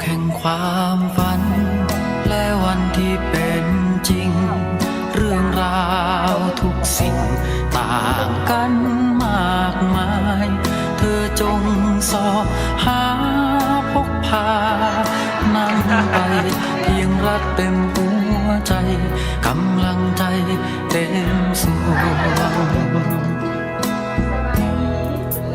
แข่งความฝัน และวันที่เป็นจริง เรื่องราวทุกสิ่งต่างกันมากมาย เธอจงสอบหาพกพานำไป เพียงรักเต็มหัวใจกำลังใจเต็มสวง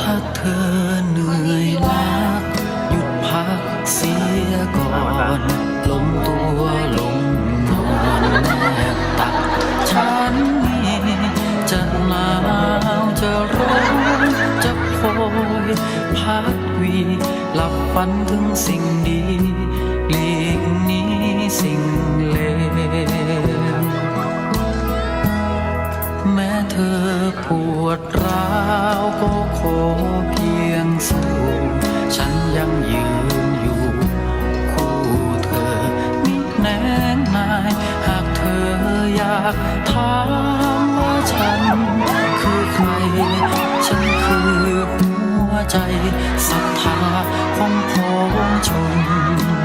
ถ้าเธอเหนื่อยล้า เสียก่อนลงตัวลงนอนแนบตักฉันนี่จะหนาวจะร้อนจะโพยพักวีหลับฝันถึงสิ่งดีากถามว่าฉันคือใคร ฉันคือหัวใจศรัทธาของพ้องชน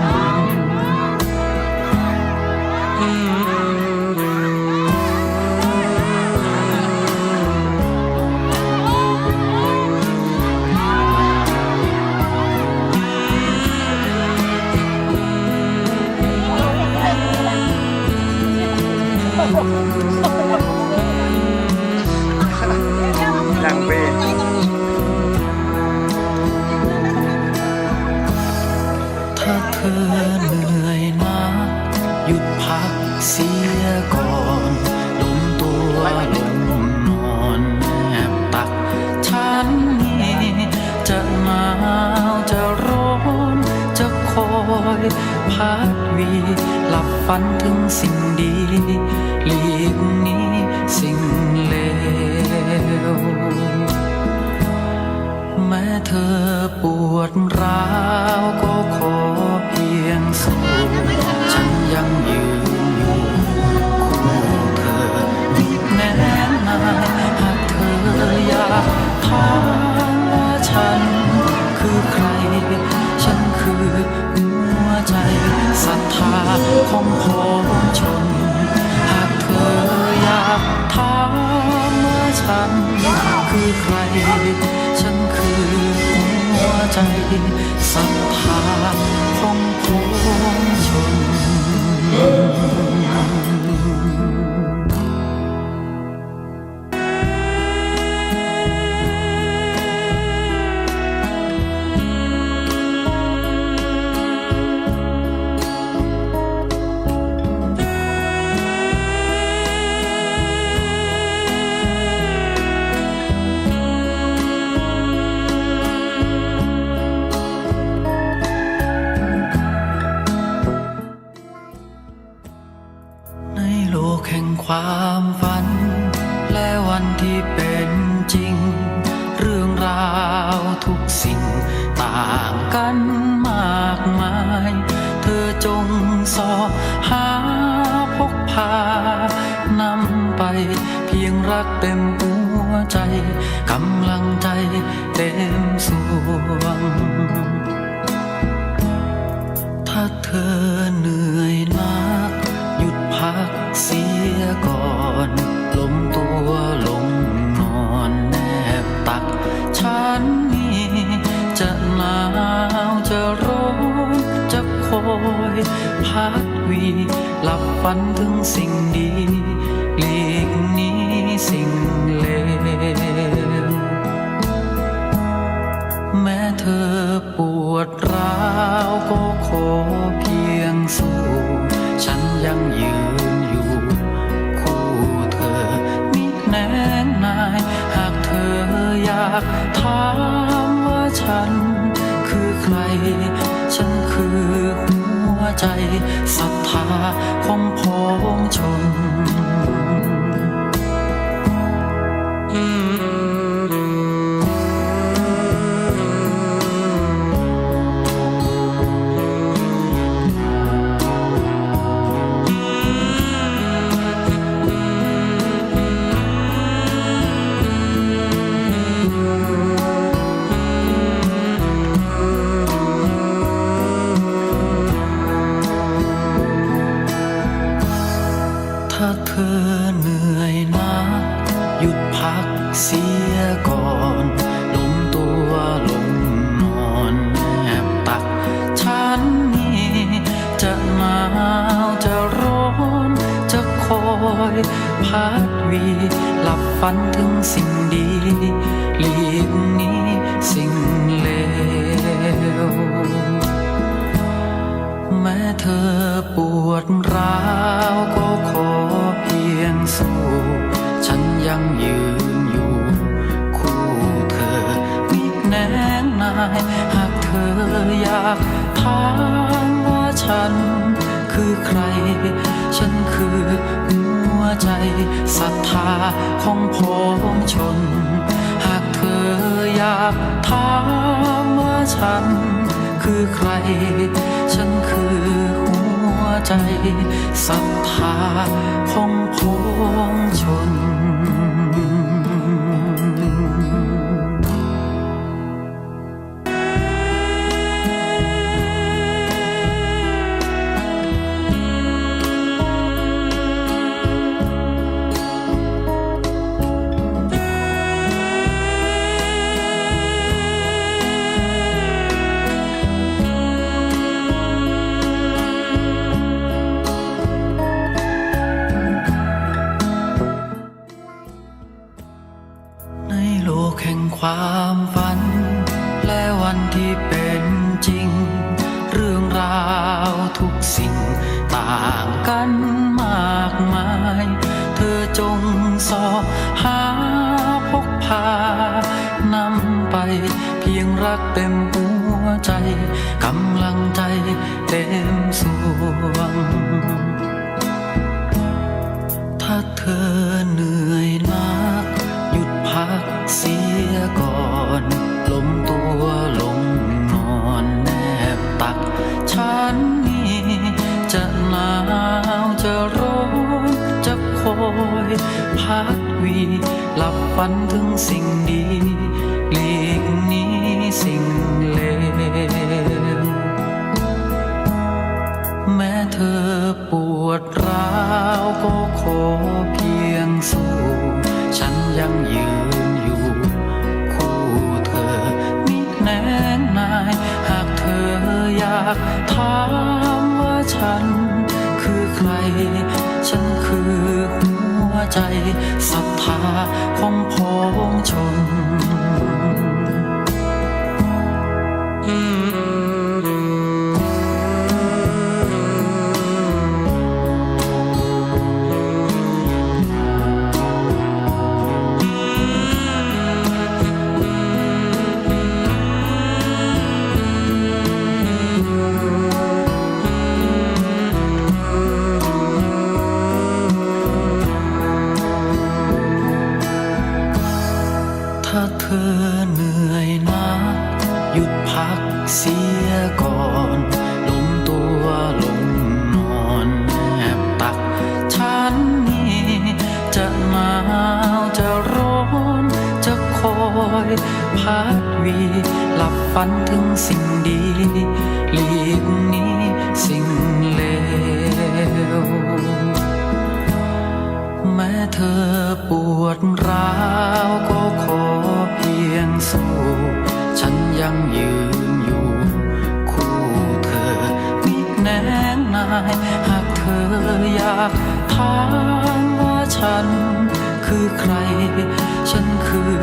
เธอเหนื่อยนักหยุดพักเสียก่อนลงตัวลงนอนแนบตักฉันนี่จะหนาวจะร้อนจะคอยพักวีหลับฝันถึงสิ่งดีหลีกนี้สิ่งเลวแม้เธอปวดร ใจศรัทธาของพวงชน ความฝัน และวันที่เป็นจริง เรื่องราวทุกสิ่ง ต่างกันมากมาย เธอจงสอบหาพกพานำไป เพียงรักเต็มหัวใจกำลังใจเต็มส่วง ถ้าเธอเหนื่อย ย พักวีหลับฝันถึงสิ่งดีหลีกนี้สิ่งเลวแม้เธอปวดร้าวก็ขอเพียงสู้ ฉันยังยืนอยู่ คู่เธอมิแน่นาย หากเธออยากถามว่าฉันคือใคร ฉันคือหัวใจศรัทธาของพ้องชน เหนื่อยนักหยุดพักเสียก่อนล้มตัวลงนอนแอบตัก ฉันนี่จะหนาวจะร้อน จะคอยพัดวี หลับฝันถึงสิ่งดีหลีกนี้สิ่ง ฉัน คือใคร ฉันคือหัวใจศรัทธาของพ้องชน หากเธออยากถามว่าฉัน คือใคร ฉันคือหัวใจศรัทธาของพ้องชน ความฝัน และวันที่เป็นจริง เรื่องราวทุกสิ่ง ต่างกันมากมาย เธอจงสอบหาพกพานำไป เพียงรักเต็มหัวใจกำลังใจเต็มสวง ถ้าเธอเหนื่อยนักหยุดพักเสี ยก่อนล้มตัวลงนอนแนบตัก ฉันนี่จะหนาวจะร้อนจะคอยพักวีหลับฝันถึงสิ่งดีหลีกนี้สิ่งเลวแม้เธอปวดร้าวก็ขอากถามว่าฉัน คือใคร ฉันคือหัวใจศรัทธาของพ้องชน อเหนื่อยนักหยุดพักเสียก่อนล้มตัวลงนอนแนบตักฉันนี่จะหนาวจะร้อนจะคอยพัดวีหลับฝันถึงสิ่งดีหลีกนี้สิ่งเลวแม้เธอปวดร้าว ฉัน คือใคร ฉันคือ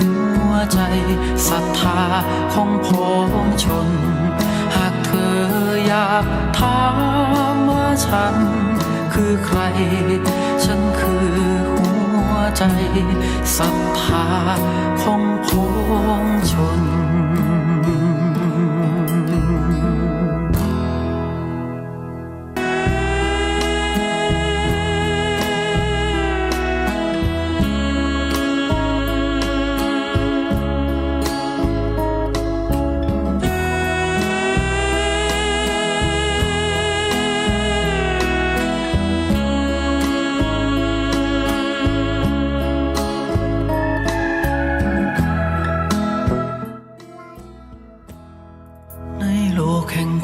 หัวใจศรัทธาของพ้องชน หากเธออยากถามว่าฉัน คือใคร ฉันคือหัวใจศรัทธาของพ้องชนใน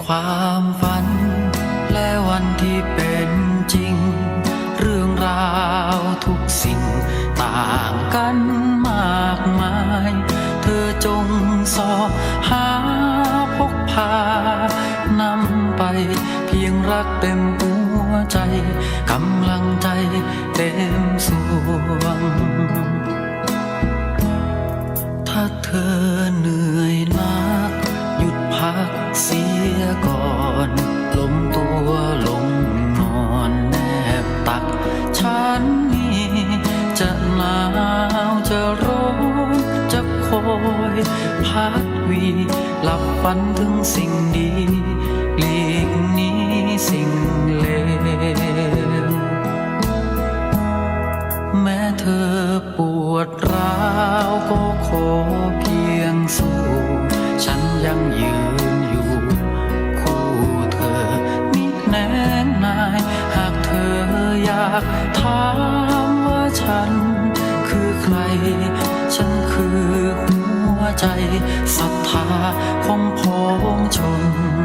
ความฝัน และวันที่เป็นจริง เรื่องราวทุกสิ่ง ต่างกันมากมาย เธอจงสอบหาพกพานำไป เพียงรักเต็มหัวใจกำลังใจเต็มสวงถ้าเธอเหนื่อย ยก่อนล้มตัวลงนอนแนบตัก ฉันนี่จะหนาวจะร้อนจะคอยพักวี หลับฝันถึงสิ่งดีหลีกนี้สิ่งเลวแม้เธอปวดร้าวก็ขอเพียงสู้ ฉันยังยืน ใจศรัทธาของพ้องชน